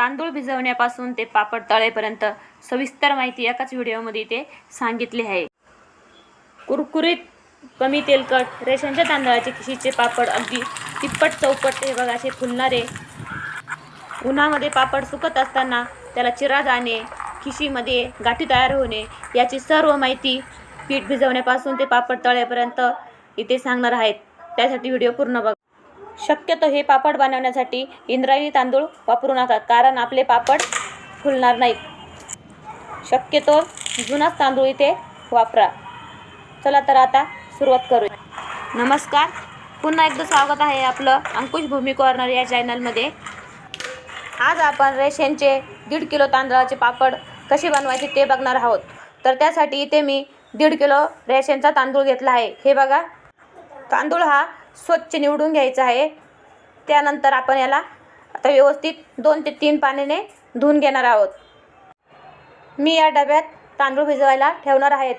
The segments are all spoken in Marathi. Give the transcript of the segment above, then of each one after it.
तांदूळ भिजवण्यापासून ते पापड तळेपर्यंत सविस्तर माहिती एकाच व्हिडिओमध्ये ते सांगितले आहे. कुरकुरीत कमी तेलकट रेशनच्या तांदळाचे खिशीचे पापड अगदी तिप्पट चौपट हे बघा असे फुलणारे. उन्हामध्ये पापड सुकत असताना त्याला चिरा जाणे खिशीमध्ये गाठी तयार होणे याची सर्व माहिती पीठ भिजवण्यापासून ते पापड तळेपर्यंत इथे सांगणार आहेत. त्यासाठी व्हिडिओ पूर्ण बघा. शक्यतो हे पापड बनवण्यासाठी इंद्रायणी तांदूळ वापरू नका कारण आपले पापड फुलणार नाहीत. शक्यतो जुनाच तांदूळ इथे वापरा. चला तर आता सुरुवात करूया. नमस्कार. पुन्हा एकदा स्वागत आहे आपलं अंकुश भूमी कॉर्नर या चॅनलमध्ये. आज आपण रेशनचे दीड किलो तांदळाचे पापड कसे बनवायचे ते बघणार आहोत. तर त्यासाठी इथे मी दीड किलो रेशनचा तांदूळ घेतला आहे. हे बघा. तांदूळ हा स्वच्छ निवडून घ्यायचं आहे. त्यानंतर आपण याला आता व्यवस्थित दोन ते तीन पाण्याने धुवून घेणार आहोत. मी या डब्यात तांदूळ भिजवायला ठेवणार आहेत.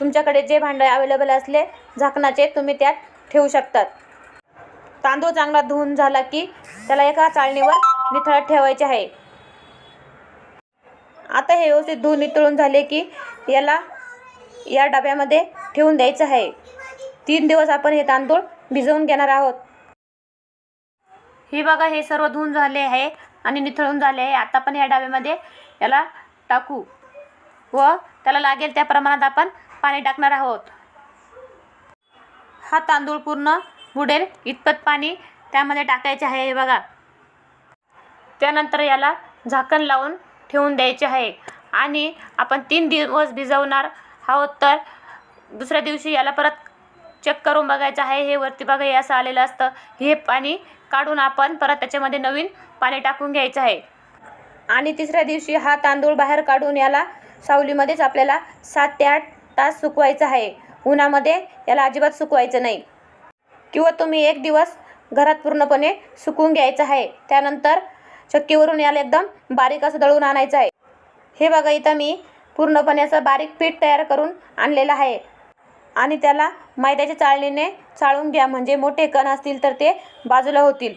तुमच्याकडे जे भांडे अवेलेबल असले झाकणाचे तुम्ही त्यात ठेवू शकतात. तांदूळ चांगला धुवून झाला की त्याला एका चाळणीवर निथळत ठेवायचे आहे. आता हे व्यवस्थित धुवून नितळून झाले की याला या डब्यामध्ये ठेवून द्यायचं आहे. तीन दिवस आपण हे तांदूळ भिजवून घेणार आहोत. हे बघा हे सर्व धुवून झाले आहे आणि निथळून झाले आहे. आता पण या डाव्यामध्ये याला टाकू व त्याला लागेल त्या प्रमाणात आपण पाणी टाकणार आहोत. हा तांदूळ पूर्ण बुडेल. इतपत पाणी त्यामध्ये टाकायचे आहे हे बघा. त्यानंतर याला झाकण लावून ठेवून द्यायचे आहे. आणि आपण तीन दिवस भिजवणार आहोत तर दुसऱ्या दिवशी याला परत चेक करून बघायचं आहे हे वरती बघा हे असं आलेलं असतं. हे पाणी काढून आपण परत त्याच्यामध्ये नवीन पाणी टाकून घ्यायचं आहे. आणि तिसऱ्या दिवशी हा तांदूळ बाहेर काढून याला सावलीमध्येच आपल्याला सात ते आठ तास सुकवायचं आहे. उन्हामध्ये याला अजिबात सुकवायचं नाही. किंवा तुम्ही एक दिवस घरात पूर्णपणे सुकवून घ्यायचं आहे. त्यानंतर चक्कीवरून याला एकदम बारीक असं दळून आणायचं आहे. हे बघा इथं मी पूर्णपणे असं बारीक पीठ तयार करून आणलेलं आहे. आणि त्याला मैद्याच्या चाळणीने चाळून घ्या. म्हणजे मोठे कण असतील तर ते बाजूला होतील.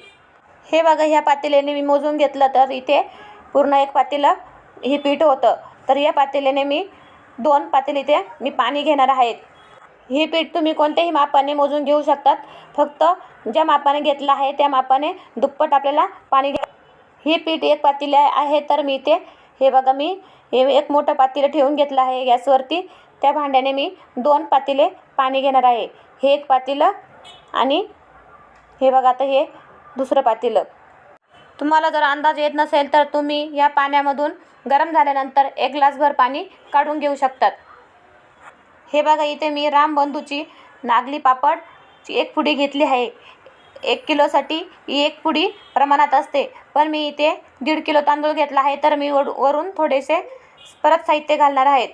हे बघा ह्या पातेल्याने मी मोजून घेतलं तर इथे पूर्ण एक पातेलं हे पीठ होतं. तर या पातेल्याने मी दोन पातेली इथे मी पाणी घेणार आहेत हे पीठ तुम्ही कोणत्याही मापाने मोजून घेऊ शकतात. फक्त ज्या मापाने घेतलं आहे त्या मापाने दुप्पट आपल्याला पाणी घ्या. हे पीठ एक पातेलं आहे तर मी इथे हे बघा मी हे एक मोठं पातेलं ठेवून घेतलं आहे. गॅसवरती त्या भांड्याने मी दोन पातेले पाणी घेणार आहे. हे एक पातेलं आणि हे बघा आता हे दुसरं पातेलं. तुम्हाला जर अंदाज येत नसेल तर तुम्ही या पाण्यामधून गरम झाल्यानंतर एक ग्लासभर पाणी काढून घेऊ शकतात. हे बघा इथे मी रामबंधूची नागली पापडची एक पुडी घेतली आहे. एक किलोसाठी ही एक पुडी प्रमाणात असते. पण मी इथे दीड किलो तांदूळ घेतला आहे तर मी वर वरून थोडेसे परत साहित्य घालणार आहेत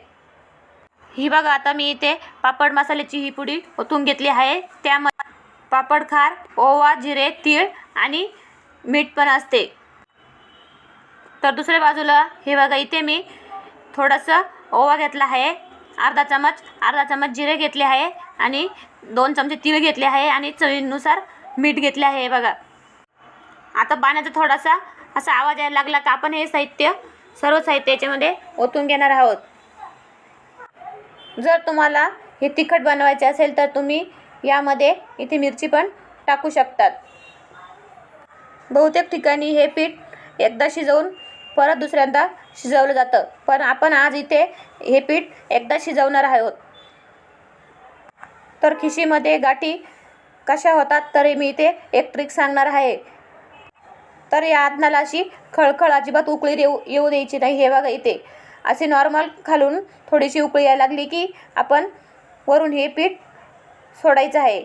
ही बघा आता मी इथे पापड मसाल्याची ही पुडी ओतून घेतली आहे. त्यामध्ये पापड खार ओवा जिरे तीळ आणि मीठ पण असते. तर दुसऱ्या बाजूला हे बघा इथे मी थोडंसं ओवा घेतला आहे. अर्धा चमच अर्धा चमच जिरे घेतले आहे आणि दोन चमचे तीळ घेतले आहे आणि चवीनुसार मीठ घेतले आहे हे बघा. आता पाण्याचा थोडासा असा आवाज यायला लागला का आपण हे साहित्य सर्व साहित्य याच्यामध्ये ओतून घेणार आहोत. जर तुम्हाला हे तिखट बनवायचे असेल तर तुम्ही यामध्ये इथे मिरची पण टाकू शकतात. बहुतेक ठिकाणी हे पीठ एकदा शिजवून परत दुसऱ्यांदा शिजवलं जातं. पण आपण आज इथे हे पीठ एकदा शिजवणार आहोत. तर खिशीमध्ये गाठी कशा होतात तरी मी इथे एक ट्रिक सांगणार आहे. तर या आदनाला अशी खळखळ अजिबात उकळी येऊ येऊ द्यायची नाही. हे बघा इथे. असे नॉर्मल खालून थोडीशी उकळी यायला लागली की आपण वरून हे पीठ सोडायचं आहे.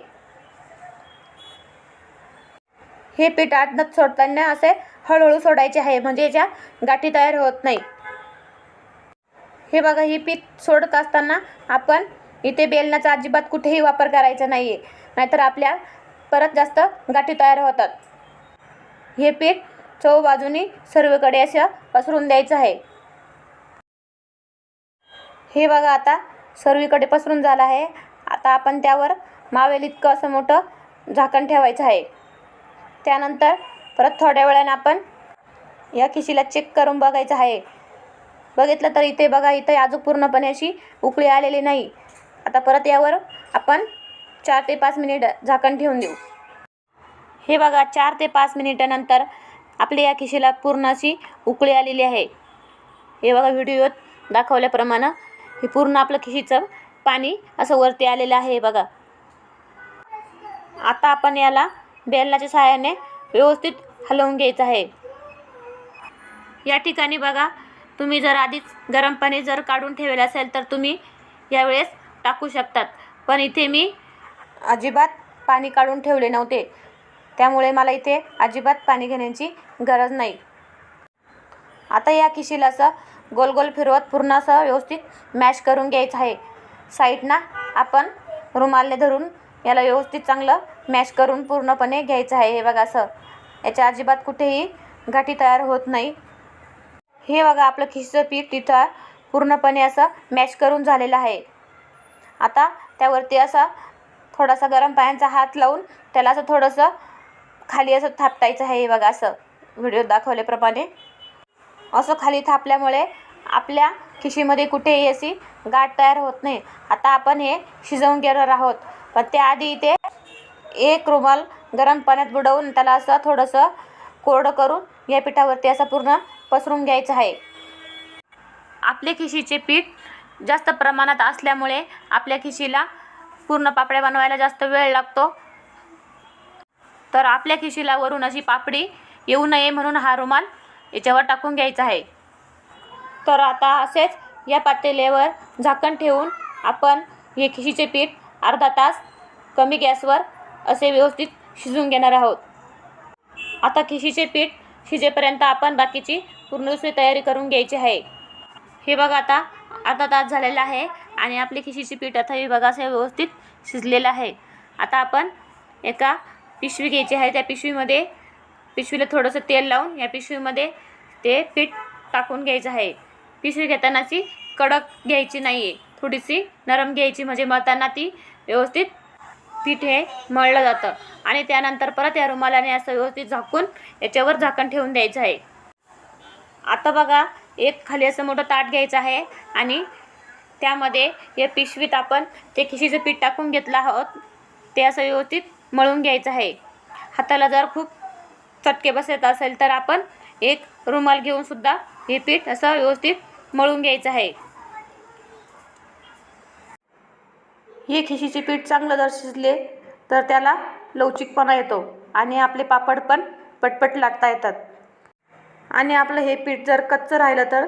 हे पीठ आदनात सोडताना असे हळूहळू सोडायचे आहे म्हणजे याच्या गाठी तयार होत नाही. हे बघा हे पीठ सोडत असताना आपण इथे बेलनाचा अजिबात कुठेही वापर करायचा नाही आहे नाहीतर आपल्या परत जास्त गाठी तयार होतात. हे पीठ चव बाजूनी सर्वकडे असं पसरून द्यायचं आहे. हे बघा आता सर्वीकडे पसरून झालं आहे. आता आपण त्यावर मावेल इतकं असं मोठं झाकण ठेवायचं आहे. त्यानंतर परत थोड्या वेळाने आपण या खिशीला चेक करून बघायचं आहे. बघितलं तर इथे बघा इथे अजून पूर्णपणे अशी उकळी आलेली नाही. आता परत यावर आपण चार ते पाच मिनिट झाकण ठेवून देऊ. हे बघा चार ते पाच मिनिटानंतर आपल्या या खिशीला पूर्ण अशी उकळी आलेली आहे. हे बघा व्हिडिओत दाखवल्याप्रमाणे हे पूर्ण आपलं खिशीचं पाणी असं वरती आलेलं आहे बघा. आता आपण याला बेलनाच्या सहाय्याने व्यवस्थित हलवून घ्यायचं आहे. या ठिकाणी बघा तुम्ही जर आधीच गरम पाणी जर काढून ठेवले असेल तर तुम्ही यावेळेस टाकू शकतात. पण इथे मी अजिबात पाणी काढून ठेवले नव्हते. त्यामुळे मला इथे अजिबात पाणी घेण्याची गरज नाही. आता या खिशीला असं गोल गोल फिरवत पूर्ण असं व्यवस्थित मॅश करून घ्यायचं आहे. साईडना आपण रुमालने धरून याला व्यवस्थित चांगलं मॅश करून पूर्णपणे घ्यायचं आहे. हे बघा असं. याच्या अजिबात कुठेही गाठी तयार होत नाही. हे बघा आपलं खिशीचं पीठ तिथं पूर्णपणे असं मॅश करून झालेलं आहे. आता त्यावरती असा थोडासा गरम पाण्याचा हात लावून त्याला असं थोडंसं खाली असं थापटायचं आहे. हे बघा असं. व्हिडिओ दाखवल्याप्रमाणे. असं खाली थापल्यामुळे आपल्या खिशीमध्ये कुठेही अशी गाठ तयार होत नाही. आता आपण हे शिजवून घेणार आहोत. पण त्याआधी इथे एक रुमाल गरम पाण्यात बुडवून त्याला असं थोडंसं कोरडं करून या पिठावरती असं पूर्ण पसरून घ्यायचं आहे. आपले खिशीचे पीठ जास्त प्रमाणात असल्यामुळे आपल्या खिशीला पूर्ण पापड्या बनवायला जास्त वेळ लागतो. तर आपल्या खिशीला वरून अशी पापडी येऊ नये म्हणून हा रुमाल याच्यावर टाकून घ्यायचं आहे. तर आता असेच या पातेल्यावर झाकण ठेवून आपण हे खिशीचे पीठ अर्धा तास कमी गॅसवर असे व्यवस्थित शिजवून घेणार आहोत. आता खिशीचे पीठ शिजेपर्यंत आपण बाकीची पूर्ण दुसरी तयारी करून घ्यायची आहे. हे बघा आता अर्धा तास झालेला आहे आणि आपली खिशीची पीठ आता हे बघा असे व्यवस्थित शिजलेलं आहे. आता आपण एका पिशवी घ्यायची आहे. त्या पिशवीमध्ये पिशवीला थोडंसं तेल लावून या पिशवीमध्ये ते पीठ टाकून घ्यायचं आहे. पिशवी घेतानाची कडक घ्यायची नाही आहे थोडीशी नरम घ्यायची म्हणजे मळताना ती व्यवस्थित पीठ हे मळलं जातं. आणि त्यानंतर परत या रुमालाने असं व्यवस्थित झाकून याच्यावर झाकण ठेवून द्यायचं आहे. आता बघा एक खाली असं मोठं ताट घ्यायचं आहे आणि त्यामध्ये या पिशवीत आपण ते खिशीचं पीठ टाकून घेतलं आहोत. ते असं व्यवस्थित मळून घ्यायचं आहे. हाताला जर खूप चटके बसत असेल तर आपण एक रुमाल घेऊन सुद्धा हे पीठ असं व्यवस्थित मळून घ्यायचं आहे. हे खिशीचे पीठ चांगलं जर शिजले तर त्याला लवचिकपणा येतो आणि आपले पापड पण पटपट लागता येतात. आणि आपलं हे पीठ जर कच्चं राहिलं तर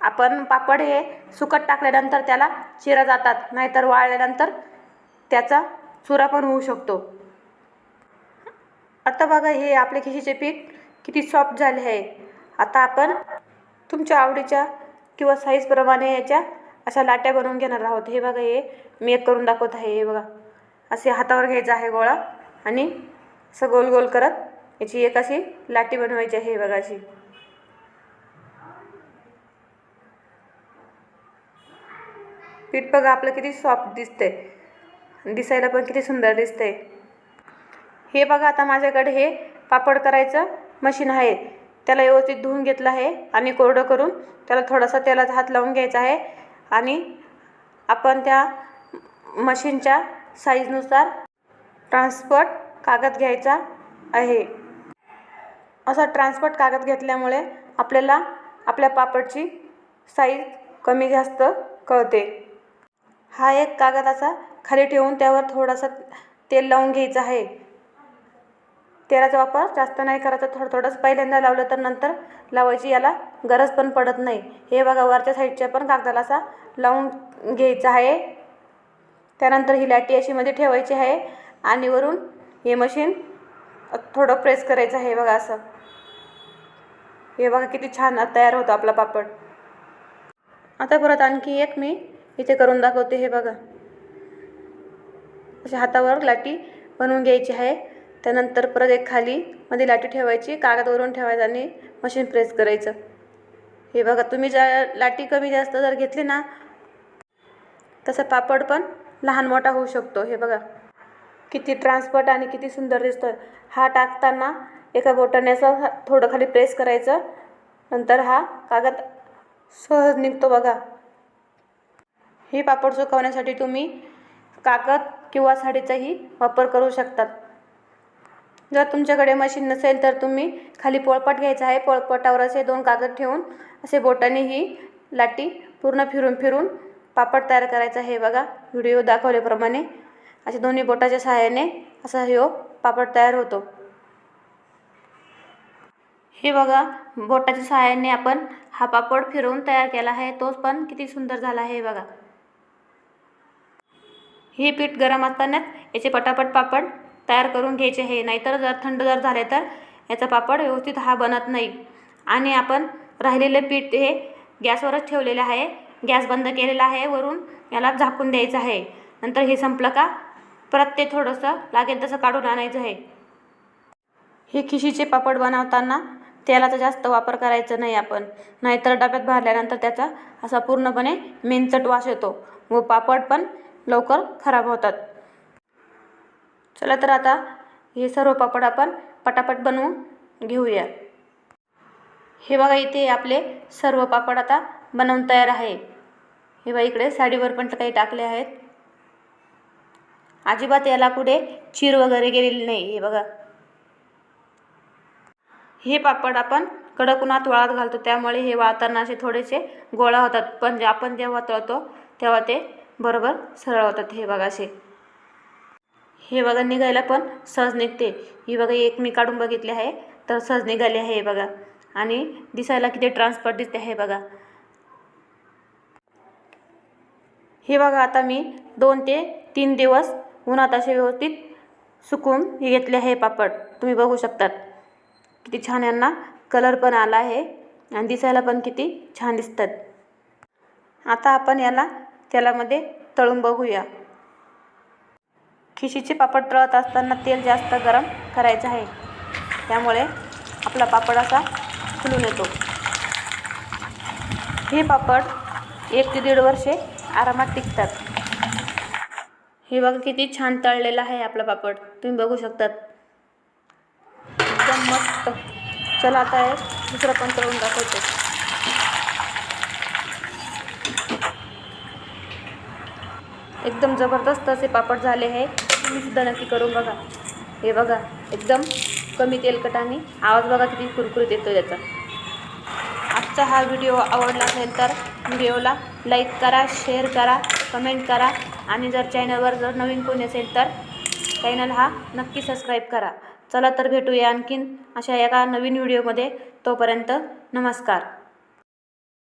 आपण पापड हे सुकट टाकल्यानंतर त्याला चिरा जातात नाहीतर वाळल्यानंतर त्याचा चुरा पण होऊ शकतो. आता बघा हे आपले खिशीचे पीठ किती सॉफ्ट झाले आहे. आता आपण तुमच्या आवडीच्या किंवा साईजप्रमाणे याच्या अशा लाट्या बनवून घेणार आहोत. हे बघा हे मी एक करून दाखवत आहे. हे बघा. असे हातावर घ्यायचा आहे गोळा आणि असं गोल गोल करत याची एक अशी लाटी बनवायची आहे. हे बघा अशी. पीठ बघा आपलं किती सॉफ्ट दिसतंय. दिसायला पण किती सुंदर दिसतंय. हे बघा आता माझ्याकडे हे पापड करायचं मशीन आहे. त्याला व्यवस्थित धुवून घेतलं आहे. आणि कोरडं करून त्याला थोडासा तेलाचा हात लावून घ्यायचा आहे. आणि आपण त्या मशीनच्या साईजनुसार ट्रान्सपर्ट कागद घ्यायचा आहे. असा ट्रान्सपॉर्ट कागद घेतल्यामुळे आपल्याला आपल्या पापडची साईज कमी जास्त कळते. हा एक कागद असा खाली ठेवून त्यावर थोडासा तेल लावून घ्यायचं आहे. तेलाचा वापर जास्त नाही करायचा थोडं थोडंच पहिल्यांदा लावलं तर नंतर लावायची याला गरज पण पडत नाही. हे बघा वरच्या साईडच्या पण कागदाला असा लावून घ्यायचा आहे. त्यानंतर ही लाटी अशी मध्ये ठेवायची आहे आणि वरून हे मशीन थोडं प्रेस करायचं आहे बघा असं. हे बघा किती छान तयार होतं आपला पापड. आता परत आणखी एक मी इथे करून दाखवते हे बघा. अशा हातावर लाटी बनवून घ्यायची आहे. त्यानंतर परत एक खाली मध्ये लाटी ठेवायची कागदवरून ठेवायचं आणि मशीन प्रेस करायचं. हे बघा तुम्ही ज्या लाटी कमी जास्त जर घेतली ना तसं पापड पण लहान मोठा होऊ शकतो. हे बघा किती ट्रान्सपट आणि किती सुंदर दिसतोय. हा टाकताना एका बोटाने असं थोडं खाली प्रेस करायचं. नंतर हा कागद सहज निघतो बघा. हे पापड सुकवण्यासाठी तुम्ही कागद किंवा साडीचाही वापर करू शकतात. जर तुमच्याकडे मशीन नसेल तर तुम्ही खाली पोळपाट घ्यायचा आहे. पोळपाटावर असे दोन कागद ठेवून असे बोटाने ही लाटी पूर्ण फिरून फिरून पापड तयार करायचा आहे. बघा व्हिडिओ दाखवल्याप्रमाणे असे दोन्ही बोटाच्या सहाय्याने असा हो पापड तयार होतो. हे बघा बोटाच्या सहाय्याने आपण हा पापड फिरवून तयार केला आहे. तोच पण किती सुंदर झाला आहे बघा. हे पीठ गरम असतानाच याचे पटापट पापड तयार करून घ्यायचे आहे नाहीतर जर थंड जर झाले तर याचा पापड व्यवस्थित हा बनत नाही. आणि आपण राहिलेले पीठ हे गॅसवरच ठेवलेले आहे. गॅस बंद केलेला आहे. वरून याला झाकून द्यायचं आहे. नंतर हे संपलं का? परत ते थोडंसं लागेल तसं काढून आणायचं आहे. हे खिशीचे पापड बनवताना तेलाचा जास्त वापर करायचा नाही आपण. नाहीतर डब्यात भरल्यानंतर त्याचा असा पूर्णपणे मेनचट वास येतो. व पापड पण लवकर खराब होतात. चला तर आता हे सर्व पापड आपण पटापट बनवून घेऊया. हे बघा इथे आपले सर्व पापड आता बनवून तयार आहे. हे बघा इकडे साडीवर पण काही टाकले आहेत. अजिबात याला कुठे चीर वगैरे गेलेली नाही हे बघा. हे पापड आपण कडक उन्हात वाळत घालतो त्यामुळे हे वाळताना असे थोडेसे गोळा होतात. पण जे आपण जेव्हा तळतो तेव्हा ते बरोबर सरळ होतात हे बघा असे. हे बघा निघायला पण सहज निघते. ही बघा एक मी काढून बघितली आहे तर सहज निघाली आहे हे बघा. आणि दिसायला किती ट्रान्सफर दिसते हे बघा. हे बघा आता मी दोन ते तीन दिवस उन्हात असे व्यवस्थित सुकून हे घेतले आहे पापड. तुम्ही बघू शकतात. किती छान यांना कलर पण आला आहे आणि दिसायला पण किती छान दिसतात. आता आपण याला तेलामध्ये तळून बघूया. खिशीचे पापड तळत असताना तेल जास्त गरम करायचं आहे. त्यामुळे आपला पापड असा फुलून येतो. हे पापड एक ते दीड वर्षे आरामात टिकतात. हे बघा किती छान तळलेलं आहे आपला पापड. तुम्ही बघू शकतात. एकदम मस्त. चला आता आहे दुसरं पण तळून दाखवतो. एकदम जबरदस्त असे पापड झाले आहे तुम्ही सुद्धा नक्की करून बघा. हे बघा एकदम कमी तेलकट आणि आवाज बघा किती कुरकुरीत येतो त्याचा. आजचा हा व्हिडिओ आवडला असेल तर व्हिडिओला लाईक करा शेअर करा कमेंट करा आणि जर चॅनलवर जर नवीन कोणी असेल तर चॅनल हा नक्की सबस्क्राईब करा. चला तर भेटूया आणखीन अशा एका नवीन व्हिडिओमध्ये तोपर्यंत नमस्कार.